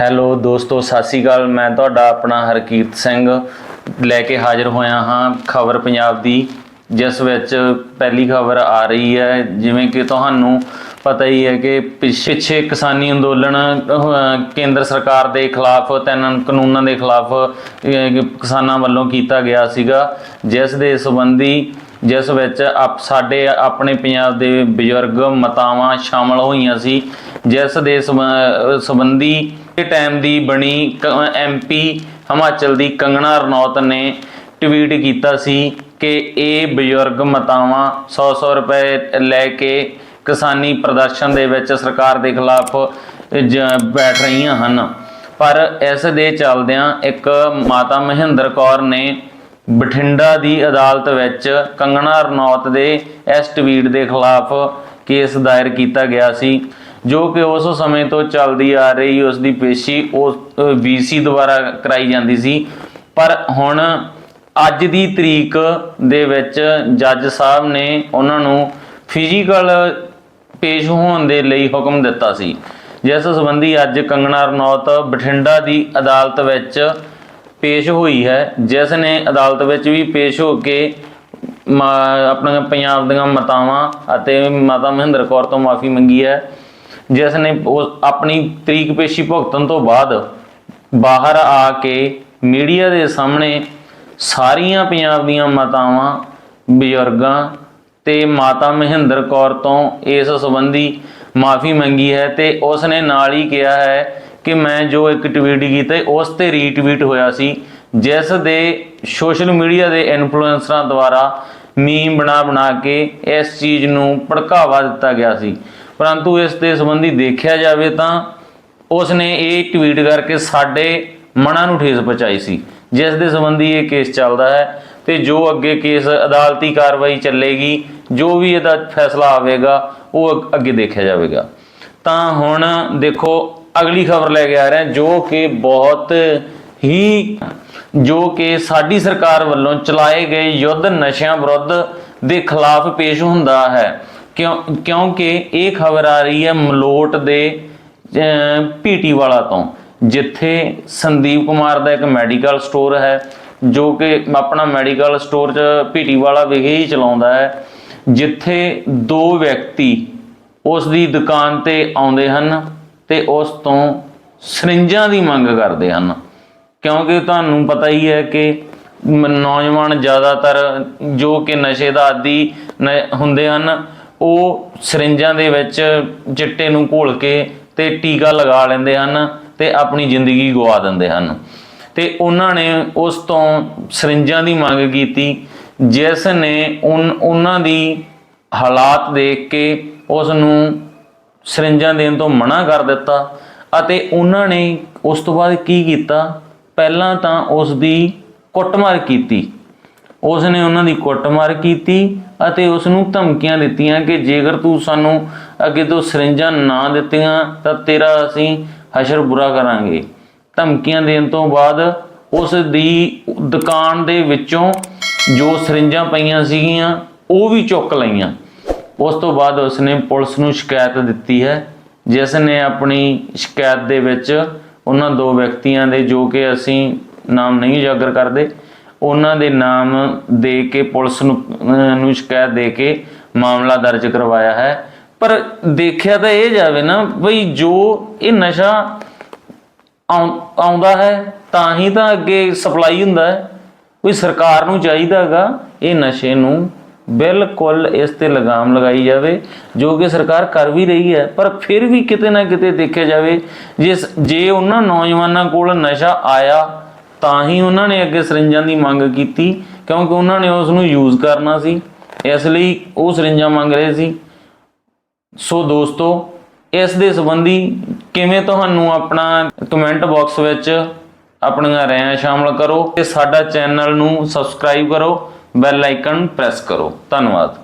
Hello ਦੋਸਤੋ, ਸਤਿ ਸ਼੍ਰੀ ਅਕਾਲ। ਮੈਂ ਤੁਹਾਡਾ ਆਪਣਾ ਹਰਕੀਰਤ ਸਿੰਘ ਲੈ ਕੇ ਹਾਜ਼ਰ ਹੋਇਆ ਹਾਂ ਖਬਰ ਪੰਜਾਬ ਦੀ, ਜਿਸ ਵਿੱਚ ਪਹਿਲੀ ਖਬਰ ਆ ਰਹੀ ਹੈ। ਜਿਵੇਂ ਕਿ ਤੁਹਾਨੂੰ ਪਤਾ ਹੀ ਹੈ ਕਿ ਪਿੱਛੇ ਪਿੱਛੇ ਕਿਸਾਨੀ ਅੰਦੋਲਨ ਕੇਂਦਰ ਸਰਕਾਰ ਦੇ ਖਿਲਾਫ, ਤਿੰਨ ਕਾਨੂੰਨਾਂ ਦੇ ਖਿਲਾਫ ਕਿਸਾਨਾਂ ਵੱਲੋਂ ਕੀਤਾ ਗਿਆ ਸੀਗਾ, ਜਿਸ ਦੇ ਸੰਬੰਧੀ, ਜਿਸ ਵਿੱਚ ਆਪ ਸਾਡੇ, ਆਪਣੇ ਪੰਜਾਬ ਦੇ ਬਜ਼ੁਰਗ ਮਤਾਵਾਂ ਸ਼ਾਮਲ ਹੋਈਆਂ ਸੀ। ਜਿਸ ਦੇ ਸੰਬ- ਸੰਬੰਧੀ ਟਾਈਮ ਦੀ ਬਣੀ ਐਮਪੀ ਹਿਮਾਚਲ ਦੀ ਕੰਗਣਾ ਰਣੌਤ ਨੇ ਟਵੀਟ ਕੀਤਾ ਸੀ ਕਿ ਇਹ ਬਜ਼ੁਰਗ ਮਤਾਵਾਂ 100-100 ਰੁਪਏ ਲੈ ਕੇ ਕਿਸਾਨੀ ਪ੍ਰਦਰਸ਼ਨ ਦੇ ਵਿੱਚ ਸਰਕਾਰ ਦੇ ਖਿਲਾਫ ਬੈਠ ਰਹੀਆਂ ਹਨ। ਪਰ ਇਸ ਦੇ ਚੱਲਦਿਆਂ ਇੱਕ ਮਾਤਾ ਮਹਿੰਦਰ ਕੌਰ ਨੇ ਬਠਿੰਡਾ ਦੀ ਅਦਾਲਤ ਵਿੱਚ ਕੰਗਣਾ ਰਣੌਤ ਦੇ ਇਸ ਟਵੀਟ ਦੇ ਖਿਲਾਫ ਕੇਸ ਦਾਇਰ ਕੀਤਾ ਗਿਆ ਸੀ। ਜੋ ਕਿ ਉਸ ਸਮੇਂ ਤੋਂ ਚੱਲਦੀ ਆ ਰਹੀ ਉਸ ਦੀ ਪੇਸ਼ੀ ਉਸ ਵੀਸੀ ਦੁਆਰਾ ਕਰਾਈ ਜਾਂਦੀ ਸੀ। ਪਰ ਹੁਣ ਅੱਜ ਦੀ ਤਰੀਕ ਦੇ ਵਿੱਚ ਜੱਜ ਸਾਹਿਬ ਨੇ ਉਹਨਾਂ ਨੂੰ ਫਿਜ਼ੀਕਲ ਪੇਸ਼ ਹੋਣ ਦੇ ਲਈ ਹੁਕਮ ਦਿੱਤਾ ਸੀ। ਜਿਸ ਸੰਬੰਧੀ ਅੱਜ ਕੰਗਣਾ ਰਣੌਤ ਬਠਿੰਡਾ ਦੀ ਅਦਾਲਤ ਵਿੱਚ ਪੇਸ਼ ਹੋਈ ਹੈ। ਜਿਸ ਨੇ ਅਦਾਲਤ ਵਿੱਚ ਵੀ ਪੇਸ਼ ਹੋ ਕੇ ਮਾ- ਆਪਣੀਆਂ ਪੰਜਾਬ ਦੀਆਂ ਮਤਾਵਾਂ ਅਤੇ ਮਾਤਾ ਮਹਿੰਦਰ ਕੌਰ ਤੋਂ ਮਾਫੀ ਮੰਗੀ ਹੈ। ਜਿਸ ਨੇ ਉਹ ਆਪਣੀ ਤਰੀਕ ਪੇਸ਼ੀ ਭੁਗਤਣ ਤੋਂ ਬਾਅਦ ਬਾਹਰ ਆ ਕੇ ਮੀਡੀਆ ਦੇ ਸਾਹਮਣੇ ਸਾਰੀਆਂ ਪੰਜਾਬ ਦੀਆਂ ਮਾਤਾਵਾਂ, ਬਜ਼ੁਰਗਾਂ ਤੇ ਮਾਤਾ ਮਹਿੰਦਰ ਕੌਰ ਤੋਂ ਇਸ ਸੰਬੰਧੀ ਮਾਫੀ ਮੰਗੀ ਹੈ ਤੇ ਉਸ ਨੇ ਨਾਲ ਹੀ ਕਿਹਾ ਹੈ ਕਿ ਮੈਂ ਜੋ ਇੱਕ ਟਵੀਟ ਕੀਤਾ, ਉਸ ਤੇ ਰੀਟਵੀਟ ਹੋਇਆ ਸੀ, ਜਿਸ ਦੇ ਸੋਸ਼ਲ ਮੀਡੀਆ ਦੇ ਇਨਫਲੂਐਂਸਰਾਂ ਦੁਆਰਾ ਮੀਮ ਬਣਾ ਬਣਾ ਕੇ ਇਸ ਚੀਜ਼ ਨੂੰ ਭੜਕਾਵਾ ਦਿੱਤਾ ਗਿਆ ਸੀ। ਪਰੰਤੂ ਇਸ ਦੇ ਸੰਬੰਧੀ ਦੇਖਿਆ ਜਾਵੇ ਤਾਂ ਉਸ ਨੇ ਇਹ ਟਵੀਟ ਕਰਕੇ ਸਾਡੇ ਮਨਾਂ ਨੂੰ ਠੇਸ ਪਹੁੰਚਾਈ ਸੀ, ਜਿਸ ਦੇ ਸੰਬੰਧੀ ਇਹ ਕੇਸ ਚੱਲਦਾ ਹੈ ਤੇ ਜੋ ਅੱਗੇ ਕੇਸ ਅਦਾਲਤੀ ਕਾਰਵਾਈ ਚੱਲੇਗੀ, ਜੋ ਵੀ ਇਹਦਾ ਫੈਸਲਾ ਆਵੇਗਾ, ਉਹ ਅੱਗੇ ਦੇਖਿਆ ਜਾਵੇਗਾ। ਤਾਂ ਹੁਣ ਦੇਖੋ, ਅਗਲੀ ਖਬਰ ਲੈ ਕੇ ਆ ਰਹੇ ਹਾਂ ਜੋ ਕਿ ਬਹੁਤ ਹੀ, ਜੋ ਕਿ ਸਾਡੀ ਸਰਕਾਰ ਵੱਲੋਂ ਚਲਾਏ ਗਏ ਯੁੱਧ ਨਸ਼ਿਆਂ ਵਿਰੁੱਧ ਦੇ ਖਿਲਾਫ ਪੇਸ਼ ਹੁੰਦਾ ਹੈ। ਕਿਉਂ, ਕਿਉਂਕਿ ਇਹ ਖਬਰ ਆ ਰਹੀ ਹੈ ਮਲੋਟ ਦੇ ਪੀਟੀ ਵਾਲਾ ਤੋਂ, ਜਿੱਥੇ ਸੰਦੀਪ ਕੁਮਾਰ ਦਾ ਇੱਕ ਮੈਡੀਕਲ ਸਟੋਰ ਹੈ, ਜੋ ਕਿ ਆਪਣਾ ਮੈਡੀਕਲ ਸਟੋਰ ਚ ਪੀਟੀ ਵਾਲਾ ਵਿਖੇ ਹੀ ਚਲਾਉਂਦਾ ਹੈ, ਜਿੱਥੇ ਦੋ ਵਿਅਕਤੀ ਉਸ ਦੀ ਦੁਕਾਨ ਤੇ ਆਉਂਦੇ ਹਨ ਤੇ ਉਸ ਤੋਂ ਸਰਿੰਜਾਂ ਦੀ ਮੰਗ ਕਰਦੇ ਹਨ। ਕਿਉਂਕਿ ਤੁਹਾਨੂੰ ਪਤਾ ਹੀ ਹੈ ਕਿ ਨੌਜਵਾਨ ਜ਼ਿਆਦਾਤਰ ਜੋ ਕਿ ਨਸ਼ੇ ਦਾ ਆਦੀ ਹੁੰਦੇ ਹਨ ਉਹ ਸਰਿੰਜਾਂ ਦੇ ਵਿੱਚ ਚਿੱਟੇ ਨੂੰ ਘੋਲ ਕੇ ਤੇ ਟੀਕਾ ਲਗਾ ਲੈਂਦੇ ਹਨ ਤੇ ਆਪਣੀ ਜ਼ਿੰਦਗੀ ਗਵਾ ਦਿੰਦੇ ਹਨ। ਤੇ ਉਹਨਾਂ ਨੇ ਉਸ ਤੋਂ ਸਰਿੰਜਾਂ ਦੀ ਮੰਗ ਕੀਤੀ, ਜਿਸ ਨੇ ਉਨ- ਉਹਨਾਂ ਦੀ ਹਾਲਾਤ ਦੇਖ ਕੇ ਉਸ ਨੂੰ ਸਰਿੰਜਾਂ ਦੇਣ ਤੋਂ ਮਨਾ ਕਰ ਦਿੱਤਾ ਅਤੇ ਉਹਨਾਂ ਨੇ ਉਸ ਤੋਂ ਬਾਅਦ ਕੀ ਕੀਤਾ? ਪਹਿਲਾਂ ਤਾਂ ਉਸ ਦੀ ਕੁੱਟਮਾਰ ਕੀਤੀ। ਉਸ ਨੇ ਉਹਨਾਂ ਦੀ ਕੁੱਟਮਾਰ ਕੀਤੀ ਅਤੇ ਉਸ ਨੂੰ ਧਮਕੀਆਂ ਦਿੱਤੀਆਂ ਕਿ ਜੇਕਰ ਤੂੰ ਸਾਨੂੰ ਅੱਗੇ ਤੋਂ ਸਰਿੰਜਾਂ ਨਾ ਦਿੱਤੀਆਂ, ਤਾਂ ਤੇਰਾ ਅਸੀਂ ਹਸ਼ਰ ਬੁਰਾ ਕਰਾਂਗੇ। ਧਮਕੀਆਂ ਦੇਣ ਤੋਂ ਬਾਅਦ ਉਸ ਦੀ ਦੁਕਾਨ ਦੇ ਵਿੱਚੋਂ ਜੋ ਸਰਿੰਜਾਂ ਪਈਆਂ ਸੀਗੀਆਂ, ਉਹ ਵੀ ਚੁੱਕ ਲਈਆਂ। ਉਸ ਤੋਂ ਬਾਅਦ ਉਸਨੇ ਪੁਲਿਸ ਨੂੰ ਸ਼ਿਕਾਇਤ ਦਿੱਤੀ ਹੈ, ਜਿਸ ਨੇ ਆਪਣੀ ਸ਼ਿਕਾਇਤ ਦੇ ਵਿੱਚ ਉਹਨਾਂ ਦੋ ਵਿਅਕਤੀਆਂ ਦੇ ਜੋ ਕਿ ਅਸੀਂ ਨਾਮ ਨਹੀਂ ਉਜਾਗਰ ਕਰਦੇ ਉਹਨਾਂ ਦੇ ਨਾਮ ਦੇ ਕੇ ਪੁਲਿਸ ਨੂੰ ਨੂੰ ਸ਼ਿਕਾਇਤ ਦੇ ਕੇ ਮਾਮਲਾ ਦਰਜ ਕਰਵਾਇਆ ਹੈ। ਪਰ ਦੇਖਿਆ ਤਾਂ ਇਹ ਜਾਵੇ ਨਾ ਬਈ ਜੋ ਇਹ ਨਸ਼ਾ ਆਉਂ- ਆਉਂਦਾ ਹੈ, ਤਾਂ ਹੀ ਤਾਂ ਅੱਗੇ ਸਪਲਾਈ ਹੁੰਦਾ ਹੈ। ਕੋਈ ਸਰਕਾਰ ਨੂੰ ਚਾਹੀਦਾ ਹੈਗਾ ਇਹ ਨਸ਼ੇ ਨੂੰ ਬਿਲਕੁਲ ਇਸ ਤੇ ਲਗਾਮ ਲਗਾਈ ਜਾਵੇ, ਜੋ ਕਿ ਸਰਕਾਰ ਕਰ ਵੀ ਰਹੀ ਹੈ। ਪਰ ਫਿਰ ਵੀ ਕਿਤੇ ਨਾ ਕਿਤੇ ਦੇਖਿਆ ਜਾਵੇ, ਜਿਸ, ਜੇ ਉਹਨਾਂ ਨੌਜਵਾਨਾਂ ਕੋਲ ਨਸ਼ਾ ਆਇਆ ਤਾਂ ਹੀ ਉਹਨਾਂ ਨੇ ਅੱਗੇ ਸਰਿੰਜਾਂ ਦੀ ਮੰਗ ਕੀਤੀ, ਕਿਉਂਕਿ ਉਹਨਾਂ ਨੇ ਉਸ ਨੂੰ ਯੂਜ਼ ਕਰਨਾ ਸੀ। ਇਸ ਲਈ ਉਹ ਸਰਿੰਜਾਂ ਮੰਗ ਰਹੇ ਸੀ। ਸੋ ਦੋਸਤੋ, ਇਸ ਦੇ ਸੰਬੰਧੀ ਕਿਵੇਂ ਤੁਹਾਨੂੰ ਆਪਣਾ ਕਮੈਂਟ ਬਾਕਸ ਵਿੱਚ ਆਪਣੀਆਂ ਰਾਇਆਂ ਸ਼ਾਮਲ ਕਰੋ ਤੇ ਸਾਡਾ ਚੈਨਲ ਨੂੰ ਸਬਸਕ੍ਰਾਈਬ ਕਰੋ ਬੈਲ ਆਈਕਨ ਪ੍ਰੈਸ ਕਰੋ। ਧੰਨਵਾਦ।